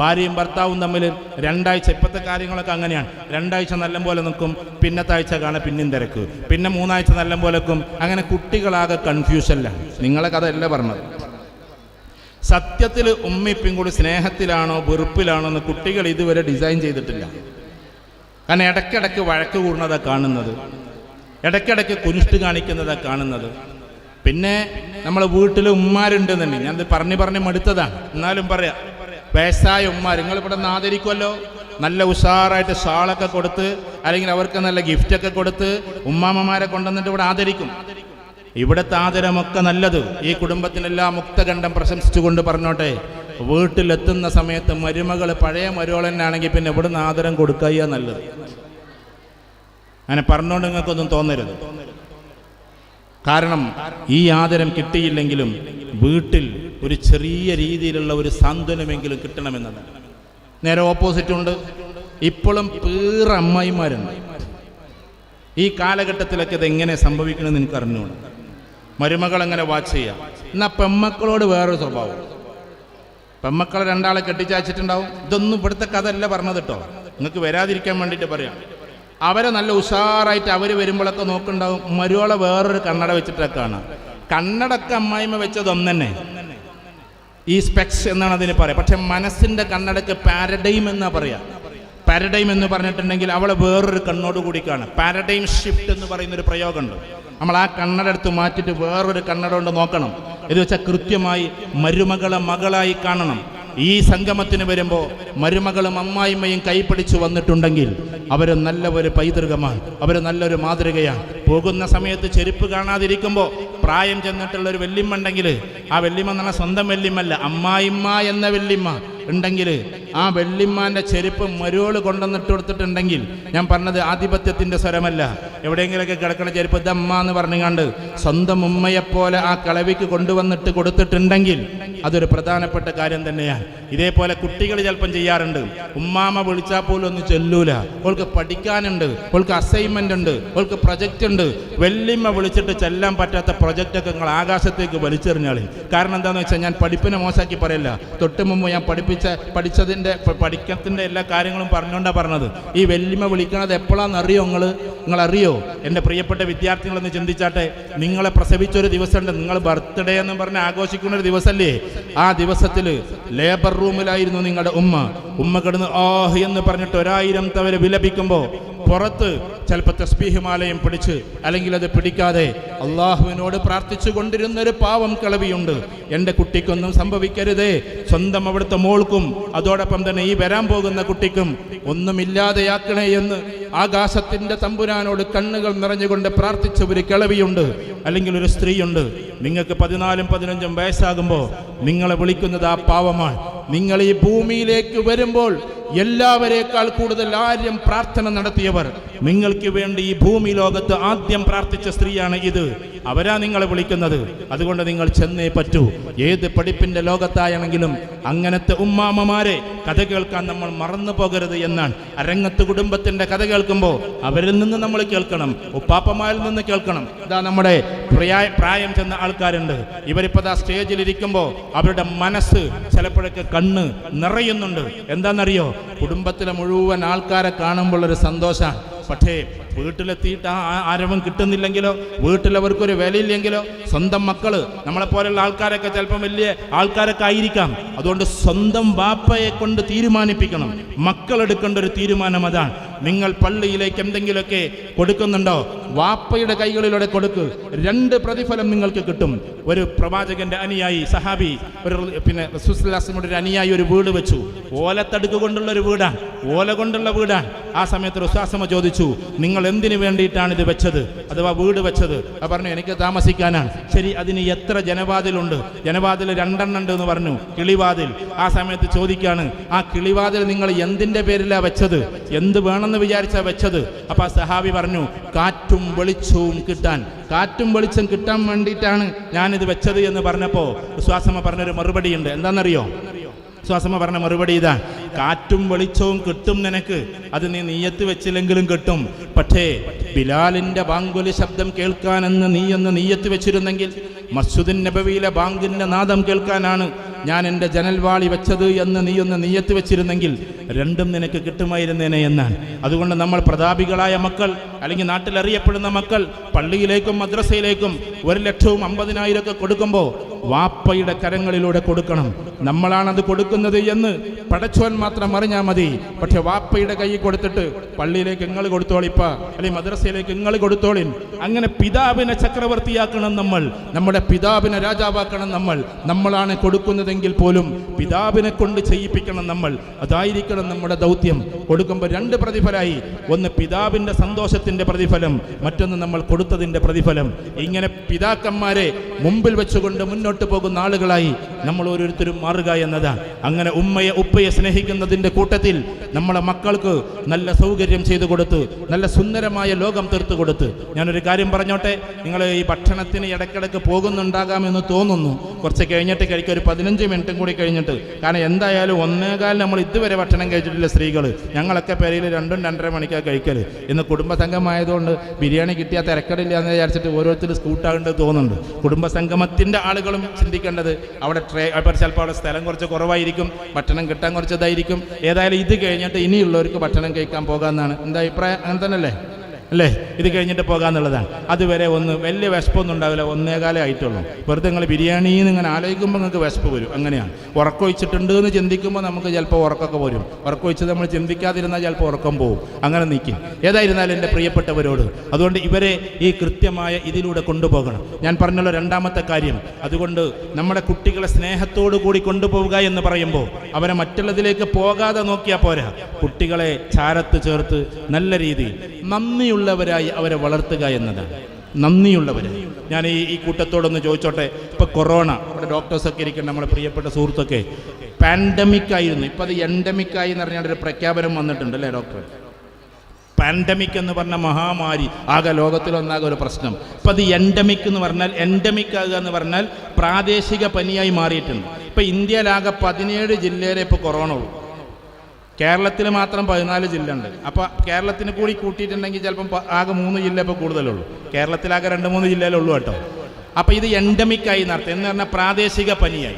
ഭാര്യയും ഭർത്താവും തമ്മിൽ രണ്ടാഴ്ച ഇപ്പോഴത്തെ കാര്യങ്ങളൊക്കെ അങ്ങനെയാണ്. രണ്ടാഴ്ച നല്ല പോലെ നിൽക്കും പിന്നത്തെ ആഴ്ച കാണാൻ പിന്നെയും തിരക്ക്. പിന്നെ മൂന്നാഴ്ച നല്ല പോലെ നിൽക്കും അങ്ങനെ കുട്ടികളാകെ കൺഫ്യൂഷനിലാണ് നിങ്ങളെ കഥ അല്ല പറഞ്ഞത്? സത്യത്തിൽ ഉമ്മിപ്പിയും കൂടി സ്നേഹത്തിലാണോ വെറുപ്പിലാണോ എന്ന് കുട്ടികൾ ഇതുവരെ ഡിസൈൻ ചെയ്തിട്ടില്ല. കാരണം ഇടയ്ക്കിടയ്ക്ക് വഴക്ക് കൂടുന്നതാണ് കാണുന്നത്. ഇടയ്ക്കിടയ്ക്ക് കുനിഷ്ട് കാണിക്കുന്നതാണ് കാണുന്നത്. പിന്നെ നമ്മളെ വീട്ടിൽ ഉമ്മാരുണ്ട് തന്നെ ഞാനത് പറഞ്ഞു പറഞ്ഞ് മടുത്തതാണ് എന്നാലും പറയാം വയസ്സായ ഉമ്മാർ നിങ്ങൾ ഇവിടെ നിന്ന് ആദരിക്കുമല്ലോ നല്ല ഉഷാറായിട്ട് ഷാളൊക്കെ കൊടുത്ത് അല്ലെങ്കിൽ അവർക്ക് നല്ല ഗിഫ്റ്റൊക്കെ കൊടുത്ത് ഉമ്മാമ്മമാരെ കൊണ്ടുവന്നിട്ട് ഇവിടെ ആദരിക്കും. ഇവിടുത്തെ ആദരമൊക്കെ നല്ലത്. ഈ കുടുംബത്തിനെല്ലാം മുക്തകണ്ഠം പ്രശംസിച്ചുകൊണ്ട് പറഞ്ഞോട്ടെ. വീട്ടിലെത്തുന്ന സമയത്ത് മരുമകൾ പഴയ മരുമകൾ തന്നെ ആണെങ്കിൽ പിന്നെ ഇവിടുന്ന് ആദരം കൊടുക്കുക നല്ലത്. അങ്ങനെ പറഞ്ഞുകൊണ്ട് നിങ്ങൾക്കൊന്നും തോന്നരുത്. കാരണം ഈ ആദരം കിട്ടിയില്ലെങ്കിലും വീട്ടിൽ ഒരു ചെറിയ രീതിയിലുള്ള ഒരു സാന്ത്വനമെങ്കിലും കിട്ടണമെന്നതാണ്. നേരെ ഓപ്പോസിറ്റ് ഉണ്ട്. ഇപ്പോഴും പീറ അമ്മായിമാരുണ്ട്. ഈ കാലഘട്ടത്തിലൊക്കെ ഇത് എങ്ങനെ സംഭവിക്കണമെന്ന് എനിക്ക് അറിഞ്ഞുകൊണ്ട് മരുമകൾ എങ്ങനെ വാച്ച് ചെയ്യാം? എന്നാൽ പെമ്മക്കളോട് വേറൊരു സ്വഭാവം. പെമ്മക്കളെ രണ്ടാളെ കെട്ടിച്ചാച്ചിട്ടുണ്ടാവും ഇതൊന്നും ഇവിടുത്തെ കഥ അല്ല പറഞ്ഞത് കേട്ടോ. നിങ്ങൾക്ക് വരാതിരിക്കാൻ വേണ്ടിയിട്ട് പറയാം. അവരെ നല്ല ഉഷാറായിട്ട് അവർ വരുമ്പോഴൊക്കെ നോക്കുന്നുണ്ടാവും. മരുവളെ വേറൊരു കണ്ണട വെച്ചിട്ടൊക്കെ കാണാം. കണ്ണടക്ക അമ്മായിമ വെച്ചത് ഒന്നെന്നെ. ഈ സ്പെക്സ് എന്നാണ് അതിന് പറയുക പക്ഷെ മനസ്സിന്റെ കണ്ണടക്ക് പാരഡൈം എന്നാ പറയാ. പാരഡൈം എന്ന് പറഞ്ഞിട്ടുണ്ടെങ്കിൽ അവളെ വേറൊരു കണ്ണോട് കൂടി കാണാം. പാരഡൈം ഷിഫ്റ്റ് എന്ന് പറയുന്ന ഒരു പ്രയോഗമുണ്ട്. നമ്മൾ ആ കണ്ണടത്ത് മാറ്റിയിട്ട് വേറൊരു കണ്ണട കൊണ്ട് നോക്കണം. എന്ന് വെച്ചാൽ കൃത്യമായി മരുമകളെ മകളായി കാണണം. ഈ സംഗമത്തിന് വരുമ്പോൾ മരുമകളും അമ്മായിമ്മയും കൈപ്പിടിച്ചു വന്നിട്ടുണ്ടെങ്കിൽ അവർ നല്ല ഒരു പൈതൃകമാണ് അവർ നല്ലൊരു മാതൃകയാണ്. പോകുന്ന സമയത്ത് ചെരുപ്പ് കാണാതിരിക്കുമ്പോൾ പ്രായം ചെന്നിട്ടുള്ള ഒരു വെല്ലിമ്മ ഉണ്ടെങ്കിൽ ആ വെല്ലിമ്മ സ്വന്തം വെല്ലിമ്മല്ല അമ്മായിമ്മ എന്ന വെല്ലിമ്മ ഉണ്ടെങ്കിൽ ആ വെള്ളിമാന്റെ ചെരുപ്പ് മരുവോൾ കൊണ്ടുവന്നിട്ട് കൊടുത്തിട്ടുണ്ടെങ്കിൽ ഞാൻ പറഞ്ഞത് ആധിപത്യത്തിന്റെ സ്വരമല്ല. എവിടെയെങ്കിലൊക്കെ കിടക്കുന്ന ചെരുപ്പ് ദമ്മാന്ന് എന്ന് പറഞ്ഞുകൊണ്ട് സ്വന്തം ഉമ്മയെപ്പോലെ ആ കളവിക്ക് കൊണ്ടുവന്നിട്ട് കൊടുത്തിട്ടുണ്ടെങ്കിൽ അതൊരു പ്രധാനപ്പെട്ട കാര്യം തന്നെയാണ്. ഇതേപോലെ കുട്ടികൾ ചിലപ്പം ചെയ്യാറുണ്ട്. ഉമ്മാമ വിളിച്ചാൽ പോലും ഒന്നും ചെല്ലൂല. അവൾക്ക് പഠിക്കാനുണ്ട് ഓൾക്ക് അസൈൻമെന്റ് ഉണ്ട് ഓൾക്ക് പ്രൊജക്റ്റ് ഉണ്ട്. വെള്ളിമ്മ വിളിച്ചിട്ട് ചെല്ലാൻ പറ്റാത്ത പ്രൊജക്റ്റൊക്കെ നിങ്ങൾ ആകാശത്തേക്ക് വലിച്ചെറിഞ്ഞാളി. കാരണം എന്താണെന്ന് വെച്ചാൽ ഞാൻ പഠിപ്പിനെ മോശമാക്കി പറയല്ല. തൊട്ട് മുമ്പ് ഞാൻ പഠിപ്പിച്ച പഠിച്ചതിന്റെ പഠിക്കത്തിന്റെ എല്ലാ കാര്യങ്ങളും പറഞ്ഞുകൊണ്ടാണ് പറഞ്ഞത്. ഈ വെല്ലിമ വിളിക്കണത് എപ്പോഴാണെന്നറിയോ നിങ്ങൾ നിങ്ങളറിയോ? എന്റെ പ്രിയപ്പെട്ട വിദ്യാർത്ഥികളെന്ന് ചിന്തിച്ചാട്ടെ നിങ്ങളെ പ്രസവിച്ചൊരു ദിവസമുണ്ട്. നിങ്ങൾ ബർത്ത്ഡേ എന്ന് പറഞ്ഞ് ആഘോഷിക്കുന്ന ഒരു ദിവസമല്ലേ ആ ദിവസത്തിൽ ലേബർ റൂമിലായിരുന്നു നിങ്ങളുടെ ഉമ്മ. ഉമ്മ കിടന്ന് ആഹ് എന്ന് പറഞ്ഞിട്ട് ഒരായിരം തവരെ വിലപിക്കുമ്പോൾ പുറത്ത് ചിലപ്പോൾ തസ്ബീഹിമാലയം പിടിച്ച് അല്ലെങ്കിൽ അത് പിടിക്കാതെ അള്ളാഹുവിനോട് പ്രാർത്ഥിച്ചു കൊണ്ടിരുന്നൊരു പാവം കിളവിയുണ്ട്. എന്റെ കുട്ടിക്കൊന്നും സംഭവിക്കരുതേ. സ്വന്തം അവിടുത്തെ മോൾക്കും അതോടൊപ്പം തന്നെ ഈ വരാൻ പോകുന്ന കുട്ടിക്കും ഒന്നുമില്ലാതെയാക്കണേ എന്ന് ആകാശത്തിന്റെ തമ്പുരാനോട് കണ്ണുകൾ നിറഞ്ഞുകൊണ്ട് പ്രാർത്ഥിച്ച ഒരു കിളവിയുണ്ട് അല്ലെങ്കിൽ ഒരു സ്ത്രീയുണ്ട്. നിങ്ങൾക്ക് പതിനാലും പതിനഞ്ചും വയസ്സാകുമ്പോൾ നിങ്ങളെ വിളിക്കുന്നത് ആ പാവമാണ്. നിങ്ങൾ ഈ ഭൂമിയിലേക്ക് വരുമ്പോൾ എല്ലാവരേക്കാൾ കൂടുതൽ ആര്യം പ്രാർത്ഥന നടത്തിയവർ. നിങ്ങൾക്ക് വേണ്ടി ഈ ഭൂമി ലോകത്ത് ആദ്യം പ്രാർത്ഥിച്ച സ്ത്രീയാണ് ഇത്. അവരാ നിങ്ങളെ വിളിക്കുന്നത്. അതുകൊണ്ട് നിങ്ങൾ ചെന്നേ പറ്റൂ. ഏത് പഠിപ്പിന്റെ ലോകത്തായാണെങ്കിലും അങ്ങനത്തെ ഉമ്മാമ്മമാരെ കഥ കേൾക്കാൻ നമ്മൾ മറന്നു പോകരുത് എന്നാണ്. അരങ്ങത്ത് കുടുംബത്തിന്റെ കഥ കേൾക്കുമ്പോൾ അവരിൽ നിന്ന് നമ്മൾ കേൾക്കണം. ഉപ്പാപ്പമാരിൽ നിന്ന് കേൾക്കണം. ഇതാ നമ്മുടെ പ്രായ പ്രായം ചെന്ന ആൾക്കാരുണ്ട്. ഇവരിപ്പോ ആ സ്റ്റേജിൽ ഇരിക്കുമ്പോൾ അവരുടെ മനസ്സ് ചിലപ്പോഴൊക്കെ കണ്ണ് നിറയുന്നുണ്ട്. എന്താണെന്നറിയോ? കുടുംബത്തിലെ മുഴുവൻ ആൾക്കാരെ കാണുമ്പോൾ ഒരു സന്തോഷമാണ് പക്ഷേ വീട്ടിലെത്തിയിട്ട് ആ ആരവം കിട്ടുന്നില്ലെങ്കിലോ വീട്ടിലവർക്കൊരു വിലയില്ലെങ്കിലോ സ്വന്തം മക്കൾ നമ്മളെപ്പോലെയുള്ള ആൾക്കാരൊക്കെ ചിലപ്പം വലിയ ആൾക്കാരൊക്കെ ആയിരിക്കാം. അതുകൊണ്ട് സ്വന്തം വാപ്പയെ കൊണ്ട് തീരുമാനിപ്പിക്കണം. മക്കൾ എടുക്കേണ്ട ഒരു തീരുമാനം അതാണ്. നിങ്ങൾ പള്ളിയിലേക്ക് എന്തെങ്കിലുമൊക്കെ കൊടുക്കുന്നുണ്ടോ? വാപ്പയുടെ കൈകളിലൂടെ കൊടുക്ക്. രണ്ട് പ്രതിഫലം നിങ്ങൾക്ക് കിട്ടും. ഒരു പ്രവാചകന്റെ അനുയായി സഹാബി ഒരു പിന്നെ റസൂലുള്ളാഹിയുടെ ഒരു അനുയായി ഒരു വീട് വെച്ചു. ഓലത്തടുക്ക് കൊണ്ടുള്ള ഒരു വീടാണ്. ഓല കൊണ്ടുള്ള വീടാണ്. ആ സമയത്ത് റുസാസമ ചോദിച്ചു നിങ്ങൾ എന്തിനു വേണ്ടിയിട്ടാണ് ഇത് വെച്ചത്? അഥവാ വീട് വെച്ചത്? അത് പറഞ്ഞു എനിക്ക് താമസിക്കാനാണ്. ശരി അതിന് എത്ര ജനവാതിലുണ്ട് ജനവാതിൽ രണ്ടെണ്ണം ഉണ്ട് എന്ന് പറഞ്ഞു. കിളിവാതിൽ. ആ സമയത്ത് ചോദിക്കാണ് ആ കിളിവാതിൽ നിങ്ങൾ എന്തിന്റെ പേരിലാണ് വെച്ചത്? എന്ത് വേണമെന്ന് വിചാരിച്ചാ വെച്ചത്. അപ്പൊ ആ സഹാബി പറഞ്ഞു കാറ്റും വെളിച്ചവും കിട്ടാൻ. കാറ്റും വെളിച്ചം കിട്ടാൻ വേണ്ടിയിട്ടാണ് ഞാനിത് വെച്ചത് എന്ന് പറഞ്ഞപ്പോൾ വിശ്വാസമ്മ പറഞ്ഞൊരു മറുപടി ഉണ്ട് എന്താണെന്നറിയോ? വിശ്വാസമ്മ പറഞ്ഞ മറുപടി ഇതാ. കാറ്റും വെളിച്ചവും കിട്ടും നിനക്ക്. അത് നീ നീയത്ത് വെച്ചില്ലെങ്കിലും കിട്ടും. പക്ഷേ ബിലാലിന്റെ ബാങ്കുലി ശബ്ദം കേൾക്കാനെന്ന് നീ എന്ന് നീയത്ത് വെച്ചിരുന്നെങ്കിൽ മസ്ജിദിൻ നബവിയിലെ ബാങ്കിന്റെ നാദം കേൾക്കാനാണ് ഞാൻ എന്റെ ജനൽവാളി വെച്ചത് എന്ന് നീ ഒന്ന് നീയത്ത് വെച്ചിരുന്നെങ്കിൽ രണ്ടും നിനക്ക് കിട്ടുമായിരുന്നേനെ എന്നാണ്. അതുകൊണ്ട് നമ്മൾ പ്രതാപികളായ മക്കൾ അല്ലെങ്കിൽ നാട്ടിലറിയപ്പെടുന്ന മക്കൾ പള്ളിയിലേക്കും മദ്രസയിലേക്കും ഒരു ലക്ഷവും അമ്പതിനായിരം ഒക്കെ കൊടുക്കുമ്പോൾ വാപ്പയുടെ കരങ്ങളിലൂടെ കൊടുക്കണം. നമ്മളാണത് കൊടുക്കുന്നത് എന്ന് പടച്ചോൻ മാത്രം അറിഞ്ഞാൽ മതി. പക്ഷെ വാപ്പയുടെ കൈ കൊടുത്തിട്ട് പള്ളിയിലേക്ക് നിങ്ങൾ കൊടുത്തോളിപ്പ അല്ലെങ്കിൽ മദ്രസയിലേക്ക് നിങ്ങൾ കൊടുത്തോളിൻ അങ്ങനെ പിതാവിനെ ചക്രവർത്തിയാക്കണം നമ്മൾ. നമ്മുടെ പിതാവിനെ രാജാവാക്കണം നമ്മൾ. നമ്മളാണ് കൊടുക്കുന്നതെങ്കിൽ പോലും പിതാവിനെ കൊണ്ട് ചെയ്യിപ്പിക്കണം നമ്മൾ. അതായിരിക്കണം നമ്മുടെ ദൗത്യം. കൊടുക്കുമ്പോൾ രണ്ട് പ്രതിഫലമായി ഒന്ന് പിതാവിന്റെ സന്തോഷത്തിന്റെ പ്രതിഫലം. മറ്റൊന്ന് നമ്മൾ കൊടുത്തതിന്റെ പ്രതിഫലം. ഇങ്ങനെ പിതാക്കന്മാരെ മുമ്പിൽ വെച്ചുകൊണ്ട് മുന്നോട്ട് പോകുന്ന ആളുകളായി നമ്മൾ ഓരോരുത്തരും മാറുക എന്നതാണ്. അങ്ങനെ ഉമ്മയെ ഉപ്പയെ സ്നേഹിക്കുന്നതിന്റെ കൂട്ടത്തിൽ നമ്മളെ മക്കൾക്ക് നല്ല സൗകര്യം ചെയ്തു കൊടുത്ത് നല്ല സുന്ദരമായ ലോകം തീർത്തു കൊടുത്ത്. ഞാനൊരു കാര്യം പറഞ്ഞോട്ടെ? നിങ്ങൾ ഈ ഭക്ഷണത്തിന് ഇടയ്ക്കിടയ്ക്ക് പോകുന്നുണ്ടാകാമെന്ന് തോന്നുന്നു. കുറച്ച് കഴിഞ്ഞിട്ട് കഴിക്കുക ഒരു പതിനഞ്ച് മിനിറ്റും കൂടി കഴിഞ്ഞിട്ട്. കാരണം എന്തായാലും ഒന്നേകാൽ നമ്മൾ ഇതുവരെ ഭക്ഷണം കഴിച്ചിട്ടില്ല സ്ത്രീകൾ ഞങ്ങളൊക്കെ പേരയിൽ രണ്ടും രണ്ടര മണിക്കാണ് കഴിക്കൽ ഇന്ന് കുടുംബസംഘമായതുകൊണ്ട് ബിരിയാണി കിട്ടിയാൽ തിരക്കടില്ല എന്ന് വിചാരിച്ചിട്ട് ഓരോരുത്തർ സ്കൂട്ടാകേണ്ടത് തോന്നുന്നുണ്ട്. കുടുംബസംഗമത്തിന്റെ ആളുകളും ചിന്തിക്കേണ്ടത് അവിടെ ട്രേ ചിലപ്പോൾ അവിടെ സ്ഥലം കുറച്ച് കുറവായിരിക്കും ഭക്ഷണം കിട്ടാൻ കുറച്ചതായിരിക്കും ഏതായാലും ഇത് കഴിഞ്ഞിട്ട് ഇനിയുള്ളവർക്ക് ഭക്ഷണം കഴിക്കാൻ പോകാമെന്നാണ്. എന്താ അഭിപ്രായം? അങ്ങനെ തന്നെയല്ലേ? അല്ലേ? ഇത് കഴിഞ്ഞിട്ട് പോകാന്നുള്ളതാണ്. അതുവരെ ഒന്ന് വലിയ വിശപ്പൊന്നും ഉണ്ടാവില്ല. ഒന്നേകാലേ ആയിട്ടുള്ളൂ. വെറുതെ നിങ്ങൾ ബിരിയാണി എന്ന് ഇങ്ങനെ ആലോചിക്കുമ്പോൾ നിങ്ങൾക്ക് വിശപ്പ് വരും. അങ്ങനെയാണ്. ഉറക്കൊഴിച്ചിട്ടുണ്ട് എന്ന് ചിന്തിക്കുമ്പോൾ നമുക്ക് ചിലപ്പോൾ ഉറക്കൊക്കെ വരും. ഉറക്കൊഴിച്ചത് നമ്മൾ ചിന്തിക്കാതിരുന്നാൽ ചിലപ്പോൾ ഉറക്കം പോകും അങ്ങനെ നിൽക്കും ഏതായിരുന്നാലും എന്റെ പ്രിയപ്പെട്ടവരോട് അതുകൊണ്ട് ഇവരെ ഈ കൃത്യമായ ഇതിലൂടെ കൊണ്ടുപോകണം. ഞാൻ പറഞ്ഞുള്ള രണ്ടാമത്തെ കാര്യം. അതുകൊണ്ട് നമ്മുടെ കുട്ടികളെ സ്നേഹത്തോടു കൂടി കൊണ്ടുപോവുക എന്ന് പറയുമ്പോൾ അവരെ മറ്റുള്ളതിലേക്ക് പോകാതെ നോക്കിയാൽ പോരാ. കുട്ടികളെ ചാരത്ത് ചേർത്ത് നല്ല രീതിയിൽ നന്ദിയുള്ളവരായി അവരെ വളർത്തുക എന്നതാണ് നന്ദിയുള്ളവരായി ഞാൻ ഈ ഈ കൂട്ടത്തോടൊന്ന് ചോദിച്ചോട്ടെ. ഇപ്പൊ കൊറോണ നമ്മുടെ ഡോക്ടേഴ്സൊക്കെ ഇരിക്കുന്ന നമ്മുടെ പ്രിയപ്പെട്ട സുഹൃത്തൊക്കെ പാൻഡമിക് ആയിരുന്നു. ഇപ്പൊ അത് എൻഡമിക് ആയി എന്ന് പറഞ്ഞാൽ ഒരു പ്രഖ്യാപനം വന്നിട്ടുണ്ട് അല്ലേ ഡോക്ടർ പാൻഡമിക് എന്ന് പറഞ്ഞ മഹാമാരി ആകെ ലോകത്തിലൊന്നാകെ ഒരു പ്രശ്നം. ഇപ്പം അത് എൻഡമിക് എന്ന് പറഞ്ഞാൽ എൻഡമിക് ആകുക എന്ന് പറഞ്ഞാൽ പ്രാദേശിക പനിയായി മാറിയിട്ടുണ്ട്. ഇപ്പം ഇന്ത്യയിലാകെ പതിനേഴ് ജില്ലയിലെ ഇപ്പോൾ കൊറോണ ഉള്ളൂ. കേരളത്തിൽ മാത്രം പതിനാല് ജില്ല ഉണ്ട് അപ്പോൾ കേരളത്തിന് കൂടി കൂട്ടിയിട്ടുണ്ടെങ്കിൽ ചിലപ്പം ആകെ മൂന്ന് ജില്ല ഇപ്പോൾ കൂടുതലുള്ളൂ. കേരളത്തിലാകെ രണ്ട് മൂന്ന് ജില്ലയിലുള്ളൂ കേട്ടോ. അപ്പോൾ ഇത് എൻഡമിക് ആയി നടത്തും. എന്ന് പറഞ്ഞാൽ പ്രാദേശിക പനിയായി.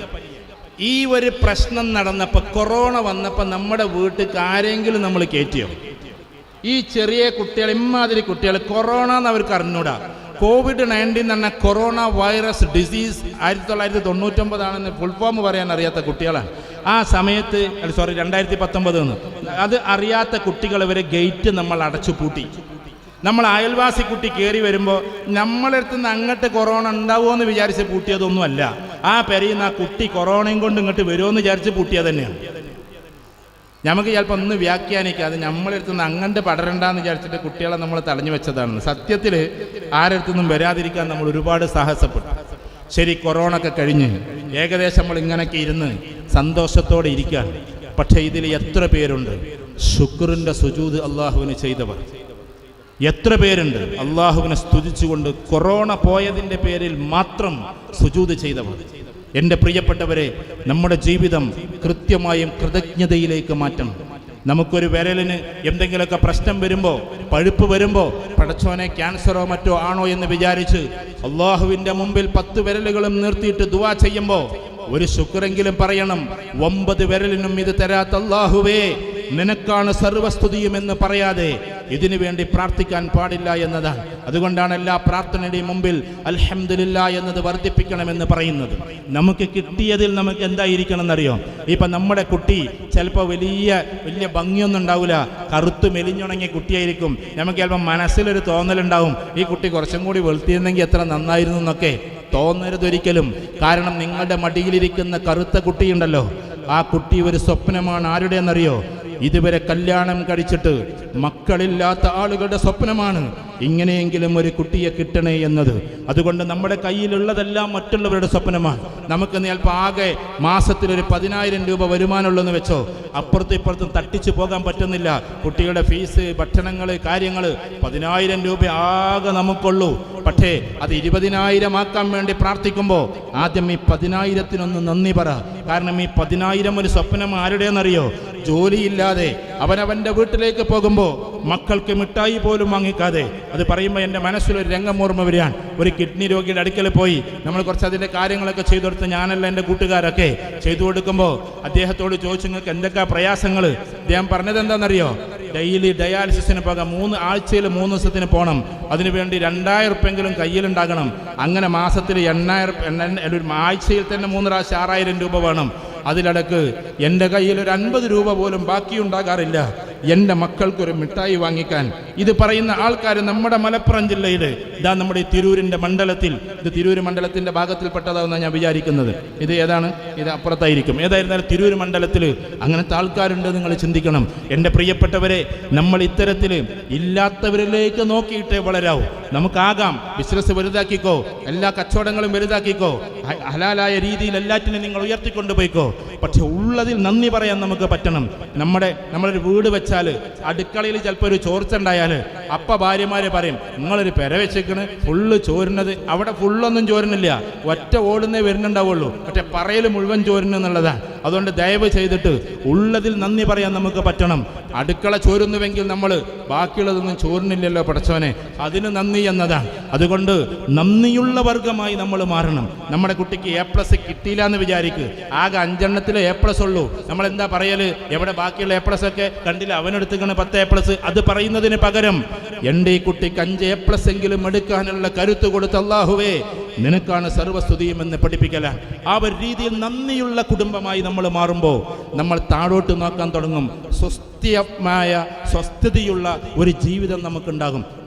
ഈ ഒരു പ്രശ്നം നടന്നപ്പോൾ കൊറോണ വന്നപ്പോൾ നമ്മുടെ വീട്ടിൽ ആരെങ്കിലും നമ്മൾ കയറ്റിയോ ഈ ചെറിയ കുട്ടികൾ ഇമ്മാതിരി കുട്ടികൾ കൊറോണ എന്ന് അവർക്ക് അറിഞ്ഞൂടാ. കോവിഡ് നയന്റീൻ എന്ന കൊറോണ വൈറസ് ഡിസീസ് ആയിരത്തി തൊള്ളായിരത്തി തൊണ്ണൂറ്റൊമ്പതാണെന്ന് ഫുൾ ഫോം പറയാൻ അറിയാത്ത കുട്ടികളാണ് ആ സമയത്ത് സോറി രണ്ടായിരത്തി പത്തൊമ്പത് എന്ന്. അത് അറിയാത്ത കുട്ടികൾ വരെ ഗേറ്റ് നമ്മൾ അടച്ചു പൂട്ടി. നമ്മൾ അയൽവാസി കുട്ടി കയറി വരുമ്പോൾ നമ്മളടുത്ത് നിന്ന് അങ്ങോട്ട് കൊറോണ ഉണ്ടാവുമോ എന്ന് വിചാരിച്ച് പൂട്ടിയതൊന്നുമല്ല. ആ പെരയിൽ നിന്ന് ആ കുട്ടി കൊറോണയും കൊണ്ട് ഇങ്ങോട്ട് വരുമോ എന്ന് വിചാരിച്ച് പൂട്ടിയത് തന്നെയാണ്. നമുക്ക് ചിലപ്പോൾ ഒന്ന് വ്യാഖ്യാനിക്കുക അത് നമ്മളെടുത്ത് നിന്ന് അങ്ങണ്ട് പടരണ്ടെന്ന് വിചാരിച്ചിട്ട് കുട്ടികളെ നമ്മൾ തടഞ്ഞു വെച്ചതാണ് സത്യത്തിൽ ആരെടുത്തൊന്നും വരാതിരിക്കാൻ നമ്മൾ ഒരുപാട് സാഹസപ്പെട്ടു. ശരി കൊറോണ ഒക്കെ കഴിഞ്ഞ് ഏകദേശം നമ്മൾ ഇങ്ങനെയൊക്കെ ഇരുന്ന് സന്തോഷത്തോടെ ഇരിക്കാൻ പക്ഷേ ഇതിൽ എത്ര പേരുണ്ട്? ശുക്രിന്റെ സുജൂത് അള്ളാഹുവിന് ചെയ്തവർ. എത്ര പേരുണ്ട്? അള്ളാഹുവിനെ സ്തുതിച്ചുകൊണ്ട് കൊറോണ പോയതിന്റെ പേരിൽ മാത്രം സുജൂത് ചെയ്തവർ. എന്റെ പ്രിയപ്പെട്ടവരെ നമ്മുടെ ജീവിതം കൃത്യമായും കൃതജ്ഞതയിലേക്ക് മാറ്റണം. നമുക്കൊരു വിരലിന് എന്തെങ്കിലുമൊക്കെ പ്രശ്നം വരുമ്പോൾ പഴുപ്പ് വരുമ്പോൾ പടച്ചോനെ ക്യാൻസറോ മറ്റോ ആണോ എന്ന് വിചാരിച്ച് അള്ളാഹുവിന്റെ മുമ്പിൽ പത്ത് വിരലുകളും നിർത്തിയിട്ട് ദുവാ ചെയ്യുമ്പോൾ ഒരു ശുക്രെങ്കിലും പറയണം ഒമ്പത് വിരലിനും ഇത് തരാത്ത അള്ളാഹുവേ നിനക്കാണ് സർവസ്തുതിയും എന്ന് പറയാതെ ഇതിനു വേണ്ടി പ്രാർത്ഥിക്കാൻ പാടില്ല എന്നതാണ്. അതുകൊണ്ടാണ് എല്ലാ പ്രാർത്ഥനയുടെയും മുമ്പിൽ അൽഹമില്ല എന്നത് വർദ്ധിപ്പിക്കണമെന്ന് പറയുന്നത്. നമുക്ക് കിട്ടിയതിൽ നമുക്ക് എന്തായിരിക്കണം എന്നറിയോ? ഇപ്പം നമ്മുടെ കുട്ടി ചിലപ്പോൾ വലിയ വലിയ ഭംഗിയൊന്നും ഉണ്ടാവില്ല. കറുത്ത് മെലിഞ്ഞുണങ്ങിയ കുട്ടിയായിരിക്കും. നമുക്ക് ചിലപ്പോൾ മനസ്സിലൊരു തോന്നലുണ്ടാവും. ഈ കുട്ടി കുറച്ചും കൂടി വെളുത്തിയിരുന്നെങ്കിൽ എത്ര നന്നായിരുന്നു എന്നൊക്കെ തോന്നരുതൊരിക്കലും കാരണം നിങ്ങളുടെ മടിയിലിരിക്കുന്ന കറുത്ത കുട്ടിയുണ്ടല്ലോ. ആ കുട്ടി ഒരു സ്വപ്നമാണ്. ആരുടെയെന്നറിയോ? ഇതുവരെ കല്യാണം കഴിച്ചിട്ട് മക്കളില്ലാത്ത ആളുകളുടെ സ്വപ്നമാണ് ഇങ്ങനെയെങ്കിലും ഒരു കുട്ടിയെ കിട്ടണേ എന്നത്. അതുകൊണ്ട് നമ്മുടെ കയ്യിലുള്ളതെല്ലാം മറ്റുള്ളവരുടെ സ്വപ്നമാണ്. നമുക്ക് ചിലപ്പോൾ ആകെ മാസത്തിൽ ഒരു പതിനായിരം രൂപ വരുമാനമുള്ളെന്ന് വെച്ചോ അപ്പുറത്തും ഇപ്പുറത്തും തട്ടിച്ചു പോകാൻ പറ്റുന്നില്ല. കുട്ടികളുടെ ഫീസ് ഭക്ഷണങ്ങൾ കാര്യങ്ങൾ പതിനായിരം രൂപ ആകെ നമുക്കുള്ളൂ. പക്ഷേ അത് ഇരുപതിനായിരം ആക്കാൻ വേണ്ടി പ്രാർത്ഥിക്കുമ്പോൾ ആദ്യം ഈ പതിനായിരത്തിനൊന്ന് നന്ദി പറ. കാരണം ഈ പതിനായിരം ഒരു സ്വപ്നം ആരുടെയെന്നറിയോ? ജോലിയില്ലാതെ അവനവന്റെ വീട്ടിലേക്ക് പോകുമ്പോൾ മക്കൾക്ക് മിഠായി പോലും വാങ്ങിക്കാതെ. അത് പറയുമ്പോൾ എന്റെ മനസ്സിലൊരു രംഗം ഓർമ്മ വരികയാണ്. ഒരു കിഡ്നി രോഗിയുടെ അടുക്കൽ പോയി നമ്മൾ കുറച്ച് അതിന്റെ കാര്യങ്ങളൊക്കെ ചെയ്തു കൊടുത്ത് ഞാനല്ല എന്റെ കൂട്ടുകാരൊക്കെ ചെയ്തു കൊടുക്കുമ്പോൾ അദ്ദേഹത്തോട് ചോദിച്ചു നിങ്ങൾക്ക് എന്തൊക്കെ പ്രയാസങ്ങൾ അദ്ദേഹം പറഞ്ഞത് എന്താണെന്നറിയോ? ഡെയിലി ഡയാലിസിസിന് പോകാം മൂന്ന് ആഴ്ചയിൽ മൂന്ന് ദിവസത്തിന് പോകണം അതിനുവേണ്ടി രണ്ടായിരം ഉറുപ്പെങ്കിലും കയ്യിലുണ്ടാകണം. അങ്ങനെ മാസത്തിൽ എണ്ണായിരം ആഴ്ചയിൽ തന്നെ മൂന്ന് പ്രാവശ്യം ആറായിരം രൂപ വേണം. അതിലടക്ക് എന്റെ കയ്യിൽ ഒരു അൻപത് രൂപ പോലും ബാക്കിയുണ്ടാകാറില്ല. എന്റെ മക്കൾക്കൊരു മിഠായി വാങ്ങിക്കാൻ ഇത് പറയുന്ന ആൾക്കാർ നമ്മുടെ മലപ്പുറം ജില്ലയിൽ ഇതാ നമ്മുടെ ഈ തിരൂരിന്റെ മണ്ഡലത്തിൽ. ഇത് തിരൂര് മണ്ഡലത്തിന്റെ ഭാഗത്തിൽപ്പെട്ടതാണെന്നാണ് ഞാൻ വിചാരിക്കുന്നത്. ഇത് ഏതാണ്? ഇത് അപ്പുറത്തായിരിക്കും. ഏതായിരുന്നാലും തിരൂര് മണ്ഡലത്തിൽ അങ്ങനത്തെ ആൾക്കാരുണ്ട് നിങ്ങൾ ചിന്തിക്കണം. എന്റെ പ്രിയപ്പെട്ടവരെ നമ്മൾ ഇത്തരത്തിൽ ഇല്ലാത്തവരിലേക്ക് നോക്കിയിട്ടേ വളരാവൂ. നമുക്കാകാം. ബിസിനസ് വലുതാക്കിക്കോ. എല്ലാ കച്ചവടങ്ങളും വലുതാക്കിക്കോ. ഹലാലായ രീതിയിൽ എല്ലാറ്റിനും നിങ്ങൾ ഉയർത്തിക്കൊണ്ട് പോയിക്കോ. പക്ഷെ ഉള്ളതിൽ നന്ദി പറയാൻ നമുക്ക് പറ്റണം. നമ്മുടെ നമ്മളൊരു വീട് വെച്ചാൽ അടുക്കളയിൽ ചിലപ്പോൾ ഒരു ചോർച്ച ഉണ്ടായാൽ അപ്പ ഭാര്യമാര് പറയും നിങ്ങളൊരു പെര വെച്ചേക്കണ് ഫുള്ള് ചോരുന്നത്. അവിടെ ഫുള്ളൊന്നും ചോരുന്നില്ല. ഒറ്റ ഓടുന്നേ വരുന്നുണ്ടാവുള്ളൂ. പക്ഷെ പറയൽ മുഴുവൻ ചോരുന്നു എന്നുള്ളതാണ് അതുകൊണ്ട് ദയവ് ചെയ്തിട്ട് ഉള്ളതിൽ നന്ദി പറയാൻ നമുക്ക് പറ്റണം. അടുക്കള ചോരുന്നുവെങ്കിൽ നമ്മൾ ബാക്കിയുള്ളതൊന്നും ചോരുന്നില്ലല്ലോ പടച്ചോനെ അതിന് നന്ദി എന്നതാണ്. അതുകൊണ്ട് നന്ദിയുള്ള വർഗമായി നമ്മൾ മാറണം. നമ്മുടെ കുട്ടിക്ക് എ പ്ലസ് കിട്ടിയില്ല എന്ന് വിചാരിക്കുക ആകെ അഞ്ചെണ്ണത്തിൽ എ പ്ലസ് ഉള്ളൂ. നമ്മൾ എന്താ പറയൽ? എവിടെ ബാക്കിയുള്ള എ പ്ലസ് ഒക്കെ? കണ്ടില്ല? അവനെടുത്തുക്കണ പത്ത് എ പ്ലസ് അത് പറയുന്നതിന് പകരം എന്റെ ഈ കുട്ടിക്ക് അഞ്ച് എ പ്ലസ് എങ്കിലും എടുക്കാനുള്ള കരുത്ത് കൊടുത്ത അള്ളാഹുവേ നിനക്കാണ് സർവസ്തുതിയും എന്ന് പഠിപ്പിക്കല. ആ ഒരു രീതിയിൽ നന്ദിയുള്ള കുടുംബമായി നമ്മൾ മാറുമ്പോൾ നമ്മൾ താഴോട്ട് നോക്കാൻ തുടങ്ങും. സ്വസ്ഥമായ സ്വസ്ഥതയുള്ള ഒരു ജീവിതം നമുക്കുണ്ടാകും.